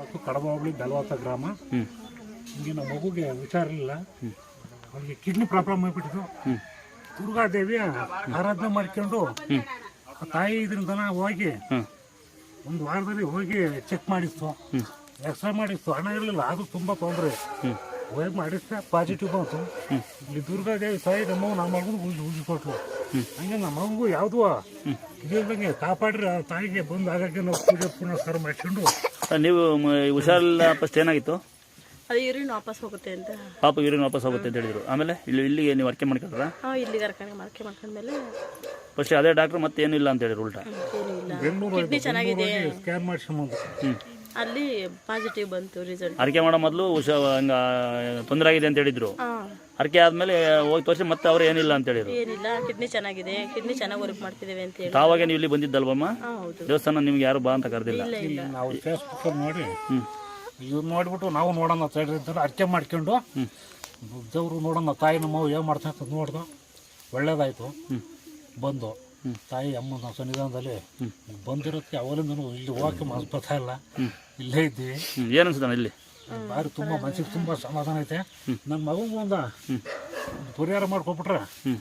ತಾಲೂಕು ಕಡಬ ಹೋಬಳಿ ಬೆಲವಾತ ಗ್ರಾಮ. ಹಿಂಗೆ ನಮ್ಮ ಮಗುಗೆ ಹುಷಾರಿಲ್ಲ ಅವನಿಗೆ ಕಿಡ್ನಿ ಪ್ರಾಬ್ಲಮ್ ಆಗಿಬಿಟ್ಟಿತು ದುರ್ಗಾದೇವಿ ಆರಾಧನೆ ಮಾಡ್ಕೊಂಡು ಆ ತಾಯಿ ಇದರಿಂದ ಹೋಗಿ ಒಂದು ವಾರದಲ್ಲಿ ಹೋಗಿ ಚೆಕ್ ಮಾಡಿಸ್ತು. ಎಕ್ಸ್ರೇ ಮಾಡಿಸ್ತು. ಹಣ ಇರಲಿಲ್ಲ. ಅದು ತುಂಬ ತೊಂದರೆ. ಹೋಗಿ ಮಾಡಿದ್ರೆ ಪಾಸಿಟಿವ್ ಬಂತು ಇಲ್ಲಿ ದುರ್ಗಾದೇವಿ ತಾಯಿ ನಮ್ಮ ನಮ್ಮ ಮಗನ ಉಳಿದು ಕೊಟ್ಟರು ಹಂಗೆ ನಮ್ಮ ಮಗು ಯಾವುದೂ? ಇದಿಲ್ದಂಗೆ ಕಾಪಾಡ್ರಿ ಆ ತಾಯಿಗೆ ಬಂದು ನಾವು ಪೂಜೆ ಪುನಸ್ಕಾರ ಮಾಡ್ಕೊಂಡು ನೀವು ಹುಷಾರಿಲ್ಲ ಫಸ್ಟ್ ಏನಾಗಿತ್ತು? ಅದು ಯೂರಿನ್ ವಾಪಸ್ ಹೋಗುತ್ತೆ ಅಂತ. ಪಾಪ ಯೂರಿನ್ ವಾಪಸ್ ಹೋಗುತ್ತೆ ಅಂತ ಹೇಳಿದ್ರು. ಆಮೇಲೆ ಇಲ್ಲಿ ಇಲ್ಲಿಗೆ ನೀವು ಅರ್ಕೆ ಮಾಡ್ಕೊಂಡ್ರ? ಹಾಂ ಇಲ್ಲಿ ಕರ್ಕೊಂಡು ಮರಕೆ ಮಾಡ್ಕೊಂಡ್ಮೇಲೆ. ಫಸ್ಟ್ ಅದೇ ಡಾಕ್ಟ್ರ್ ಮತ್ತೆ ಏನಿಲ್ಲ ಅಂತ ಹೇಳಿದ್ರು ಉಲ್ಟಾ. ಏನೂ ಇಲ್ಲ ಕಿಡ್ನಿ ಚೆನ್ನಾಗಿದೆ. ಸ್ಕ್ಯಾನ್ ಮಾಡಿಸ್ಕೊಂಬಂದು ಹ್ಞೂ ಅಲ್ಲಿ ಪಾಸಿಟಿವ್ ಬಂತು ರಿಸಲ್ಟ್ ಅರ್ಕೆ ಮಾಡೋ ಮೊದಲು ಹಂಗ ತೊಂದರೆ ಆಗಿದೆ ಅಂತ ಹೇಳಿದ್ರು. ಹಾಂ. ಅರ್ಕೆ ಆದ್ಮೇಲೆ ಹೋಗಿ ತೋರಿಸಿ ಮತ್ತೆ ಅವ್ರು ಏನಿಲ್ಲ ಅಂತ ಹೇಳಿದ್ರು. ಏನಿಲ್ಲ ಕಿಡ್ನಿ ಚೆನ್ನಾಗಿದೆ ಕಿಡ್ನಿ ಚೆನ್ನಾಗಿ ವರ್ಕ್ ಮಾಡ್ತಿದ್ದೇವೆ ಅಂತ ಹೇಳಿ. ತಾವಾಗ ನೀವು ಇಲ್ಲಿ ಬಂದಿದ್ದಲ್ವಮ್ಮ? ಹಾಂ ಹೌದು. ದೇವಸ್ಥಾನ ನಿಮ್ಗೆ ಯಾರು ಬಾ ಅಂತ ಕರೆದಿಲ್ಲ. ನಾವು ಫೇಸ್ಬುಕ್ ನೋಡಿ. ಹ್ಞೂ ಇವ್ರು ನೋಡ್ಬಿಟ್ಟು ನಾವು ನೋಡೋಣ ತಡ್ರಿ ಅಂತ ಅರ್ಕೆ ಮಾಡ್ಕೊಂಡು ದೇವರು ನೋಡೋಣ ತಾಯಿ ನಮ್ಮ ಏನು ಮಾಡ್ತಾ ಅಂತ ನೋಡ್ದು ಒಳ್ಳೇದಾಯ್ತು. ಬಂದು. ತಾಯಿ ಅಮ್ಮನ ಸನ್ನಿಧಾನದಲ್ಲಿ ಬಂದಿರೋದಕ್ಕೆ ಅವಲಿಂದನೂ ಇಲ್ಲಿ ಹೋಗಕ್ಕೆ ಮನಸ್ಸು ಬರ್ತಾ ಇಲ್ಲ. ಇಲ್ಲೇ ಇದ್ದೀವಿ. ಹ್ಞೂ ಏನು ಅನ್ಸುತ್ತಾನೆ ಇಲ್ಲಿ? ಬಾರಿ ತುಂಬ ಮನಸ್ಸಿಗೆ ತುಂಬ ಸಮಾಧಾನ ಐತೆ. ನನ್ನ ಮಗು ಒಂದು ಪರಿಹಾರ ಮಾಡ್ಕೊಬಿಟ್ರೆ ಹ್ಞೂ